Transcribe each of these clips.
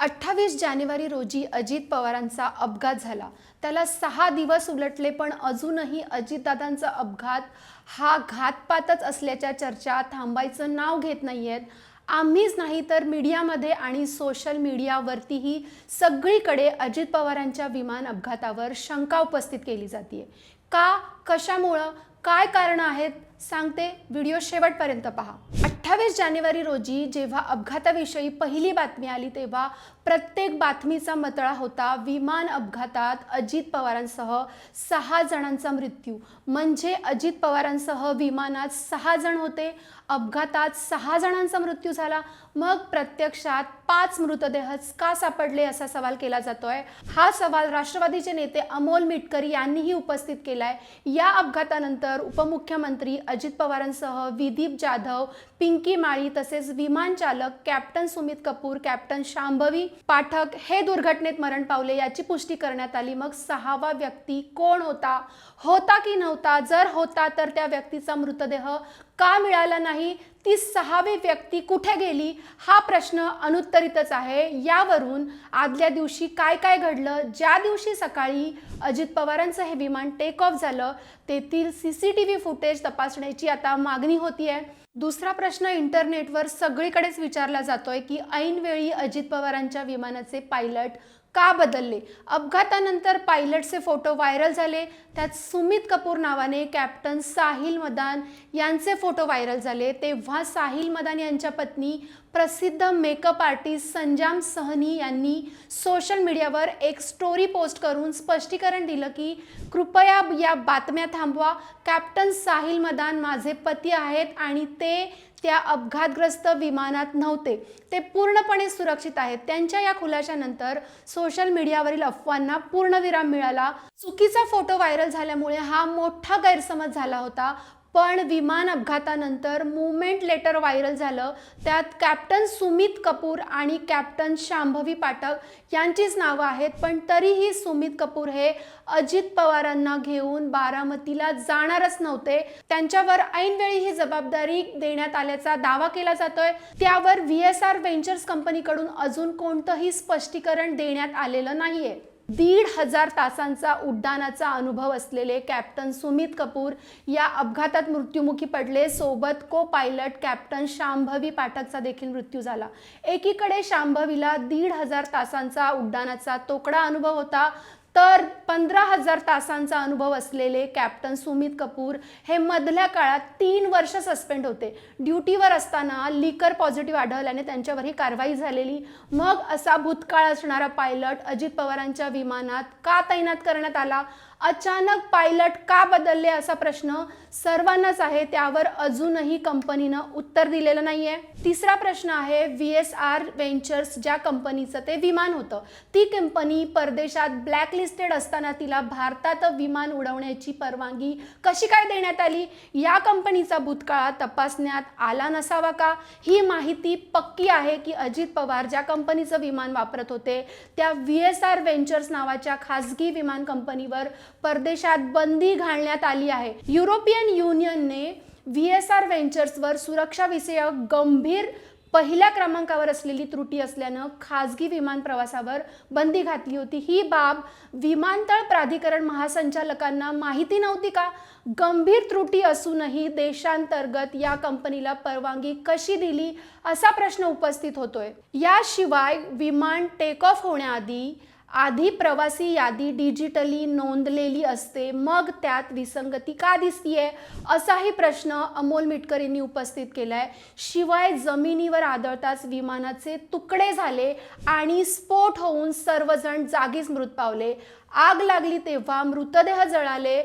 अठ्ठावीस जानेवारी रोजी अजित पवारांचा अपघात झाला. त्याला सहा दिवस उलटले पण अजूनही अजितदादांचा अपघात हा घातपातच असल्याच्या चर्चा थांबायचं नाव घेत नाही आहेत आम्हीच नाही तर मीडियामध्ये आणि सोशल मीडियावरतीही सगळीकडे अजित पवारांच्या विमान अपघातावर शंका उपस्थित केली जाते का? कशामुळं? काय कारण आहेत? सांगते. व्हिडिओ शेवटपर्यंत पहा. अठ्ठावीस जानेवारी रोजी जेव्हा अपघाताविषयी पहिली बातमी आली तेव्हा प्रत्येक बातमीचा मतळा होता विमान अपघातात अजित पवारांसह सहा जणांचा मृत्यू. म्हणजे अजित पवारांसह विमानात सहा जण होते अपघातात सहा जणांचा मृत्यू झाला. मग प्रत्यक्षात पाच मृतदेहच का सापडले असा सवाल केला जातोय. हा सवाल राष्ट्रवादीचे नेते अमोल मिटकरी यांनीही उपस्थित केलाय. या अपघातानंतर उपमुख्यमंत्री अजित पवारांसह विदीप जाधव पिंकी माळी तसेच विमान चालक कॅप्टन सुमित कपूर कॅप्टन शांभवी पाठक हे दुर्घटनेत मरण पावले याची पुष्टी करण्यात आली. मग सहावा व्यक्ती कोण होता? होता की नव्हता? जर होता तर त्या व्यक्तीचा मृतदेह का मिळाला नाही? ती सहावी व्यक्ती कुठे गेली? हा प्रश्न अनुत्तरितच आहे. यावरून आदल्या दिवशी काय काय घडलं? ज्या दिवशी सकाळी अजित पवारांचं हे विमान टेक ऑफ झालं तेथील C C T V footage तपासण्याची आता मागणी होती आहे दुसरा प्रश्न इंटरनेटवर सगळीकडेच विचारला जातोय की ऐनवेळी अजित पवारांच्या विमानाचे पायलट का बदलले? अपघातानंतर पायलटचे फोटो व्हायरल झाले. त्यात सुमित कपूर नावाने कॅप्टन साहिल मदान यांचे फोटो व्हायरल झाले. तेव्हा साहिल मदान यांच्या पत्नी प्रसिद्ध मेकअप आर्टिस्ट संजाम सहनी यांनी सोशल मीडियावर एक स्टोरी पोस्ट करून स्पष्टीकरण दिलं की कृपया या बातम्या थांबवा. कॅप्टन साहिल मदान माझे पती आहेत आणि ते त्या अपघातग्रस्त विमानात नव्हते. ते पूर्णपणे सुरक्षित आहेत. त्यांच्या या खुलाशानंतर सोशल मीडियावरील अफवांना पूर्णविराम मिळाला. चुकीचा फोटो व्हायरल झाल्यामुळे हा मोठा गैरसमज झाला होता. पण विमान अपघातानंतर मुवमेंट लेटर व्हायरल झालं. त्यात कॅप्टन सुमित कपूर आणि कॅप्टन शांभवी पाठक यांचीच नावं आहेत पण तरीही सुमित कपूर हे अजित पवारांना घेऊन बारामतीला जाणारच नव्हते. त्यांच्यावर ऐनवेळी ही जबाबदारी देण्यात आल्याचा दावा केला जातोय. त्यावर व्ही एस आर व्हेंचर्स कंपनीकडून अजून कोणतंही स्पष्टीकरण देण्यात आलेलं नाहीये. दीड हजार तासांचा उड्डाणाचा अनुभव असलेले कॅप्टन सुमित कपूर या अपघातात मृत्युमुखी पडले. सोबत को पायलट कॅप्टन शांभवी पाठकचा देखील मृत्यू झाला. एकीकडे शांभवीला दीड हजार तासांचा उड्डाणाचा तोकडा अनुभव होता. तर पंधरा हजार तासांचा अनुभव असलेले कॅप्टन सुमित कपूर हे मधल्या काळात तीन वर्ष सस्पेंड होते. ड्युटीवर असताना लिकर पॉझिटिव्ह आढळल्याने त्यांच्यावर ही कारवाई झालेली. मग असा भूतकाळ असणारा पायलट अजित पवारांच्या विमानात का तैनात करण्यात आला? अचानक पायलट का बदलले असा प्रश्न सर्वांनाच आहे. त्यावर अजूनही कंपनीनं उत्तर दिलेलं नाही आहे तिसरा प्रश्न आहे व्ही एस आर व्हेंचर्स ज्या कंपनीचं ते विमान होतं ती कंपनी परदेशात ब्लॅकलिस्टेड असताना तिला भारतात विमान उडवण्याची परवानगी कशी काय देण्यात आली? या कंपनीचा भूतकाळ तपासण्यात आला नसावा का? ही माहिती पक्की आहे की अजित पवार ज्या कंपनीचं विमान वापरत होते त्या व्ही एस आर व्हेंचर्स नावाच्या खासगी विमान कंपनीवर परदेशात बंदी घालण्यात आली आहे. युरोपियन युनियनने व्ही एस आर व्हेंचर्सवर सुरक्षाविषयक गंभीर पहिल्या क्रमांकावर असलेली त्रुटी असल्यानं खाजगी विमान प्रवासावर बंदी घातली होती. ही बाब विमानतळ प्राधिकरण महासंचालकांना माहिती नव्हती का? गंभीर त्रुटी असूनही देशांतर्गत या कंपनीला परवानगी कशी दिली असा प्रश्न उपस्थित होतोय. याशिवाय विमान टेक ऑफ होण्याआधी आधी प्रवासी यादी डिजिटली नोंदलेली असते मग त्यात विसंगती का दिसतीये? असाही प्रश्न अमोल मिटकर यांनी उपस्थित केलाय. शिवाय जमिनीवर आदळताच विमानाचे तुकडे झाले आणि स्फोट होऊन सर्वजण जागीच मृत पावले. आग लागली तेव्हा मृतदेह जळाले.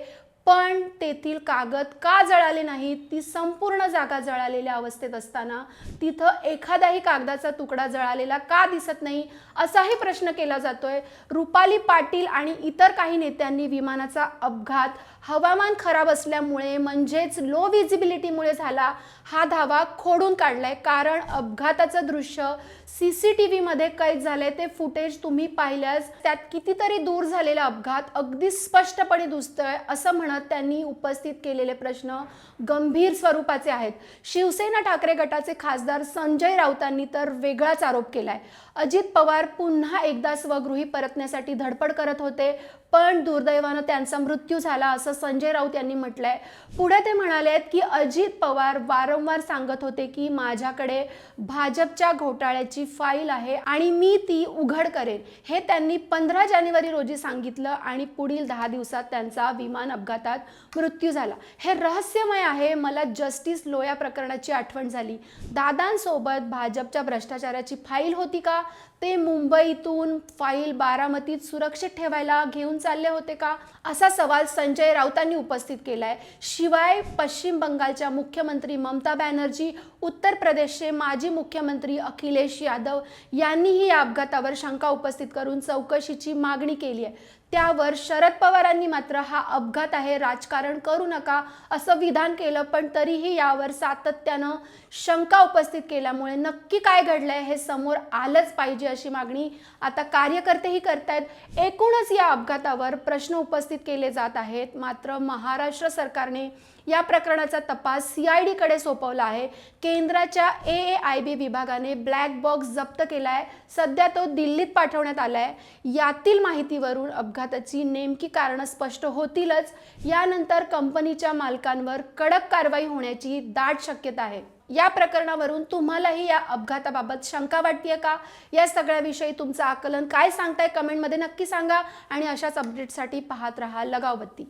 पण तेथील कागद का जळाले नाहीत? ती संपूर्ण जागा जळालेल्या अवस्थेत असताना तिथं एखादाही कागदाचा तुकडा जळालेला का दिसत नाही असाही प्रश्न केला जातोय. रुपाली पाटील आणि इतर काही नेत्यांनी विमानाचा अपघात हवामान खराब असल्यामुळे म्हणजेच लो विजिबिलिटीमुळे झाला हा धावा खोडून काढलाय. कारण अपघाताचं दृश्य सी सी टी व्हीमध्ये कैद झालंय. ते फुटेज तुम्ही पाहिल्यास त्यात कितीतरी दूर झालेला अपघात अगदी स्पष्टपणे दिसतोय असं म्हणत त्यांनी उपस्थित केलेले प्रश्न गंभीर स्वरूपाचे आहेत. शिवसेना ठाकरे गटाचे खासदार संजय राऊतांनी तर वेगळाच आरोप केलाय. अजित पवार पुन्हा एकदा स्वगृही परतण्यासाठी धडपड करत होते पण दुर्दैवानं त्यांचा मृत्यू झाला असं संजय राऊत यांनी म्हटलंय. पुढे ते म्हणाले की अजित पवार वारंवार सांगत होते की माझ्याकडे भाजपच्या घोटाळ्याची फाईल आहे आणि मी ती उघड करेन. हे त्यांनी पंधरा जानेवारी रोजी सांगितलं आणि पुढील दहा दिवसात त्यांचा विमान अपघात अपघातात मृत्यू झाला. हे रहस्यमय आहे. मला जस्टिस लोया प्रकरणाची आठवण झाली. दादांसोबत भाजपच्या भ्रष्टाचाराची फाईल होती का? ते मुंबईतून फाईल बारामतीत सुरक्षित ठेवायला घेऊन चालले होते का? असा सवाल संजय राऊतांनी उपस्थित केलाय. शिवाय पश्चिम बंगालच्या मुख्यमंत्री ममता बॅनर्जी उत्तर प्रदेशचे माजी मुख्यमंत्री अखिलेश यादव यांनीही या अपघातावर शंका उपस्थित करून चौकशीची मागणी केली आहे. त्यावर शरद पवारांनी मात्र हा अपघात आहे. राजकारण करू नका असं विधान केलं पण तरीही यावर सातत्यानं शंका उपस्थित केल्यामुळे नक्की काय घडलंय हे समोर आलंच पाहिजे अशी मागणी आता कार्यकर्तेही करतायत. एकूणच या अपघातावर प्रश्न उपस्थित केले जात आहेत. मात्र महाराष्ट्र सरकारने या प्रकरणाचा तपास सी आय डीकडे सोपवला आहे. केंद्राच्या ए ए आय बी विभागाने ब्लॅक बॉक्स जप्त केला आहे सध्या तो दिल्लीत पाठवण्यात आला आहे यातील माहितीवरून अपघात अपघाताची नेमकी कारणं स्पष्ट होतीलच. यानंतर कंपनीच्या मालकांवर कडक कारवाई होण्याची दाट शक्यता आहे. या प्रकरणावरून तुम्हालाही या अपघाताबाबत शंका वाटतेय का? या सगळ्याविषयी तुमचं आकलन काय सांगताय? कमेंटमध्ये नक्की सांगा आणि अशाच अपडेटसाठी पाहत राहा लगावबत्ती.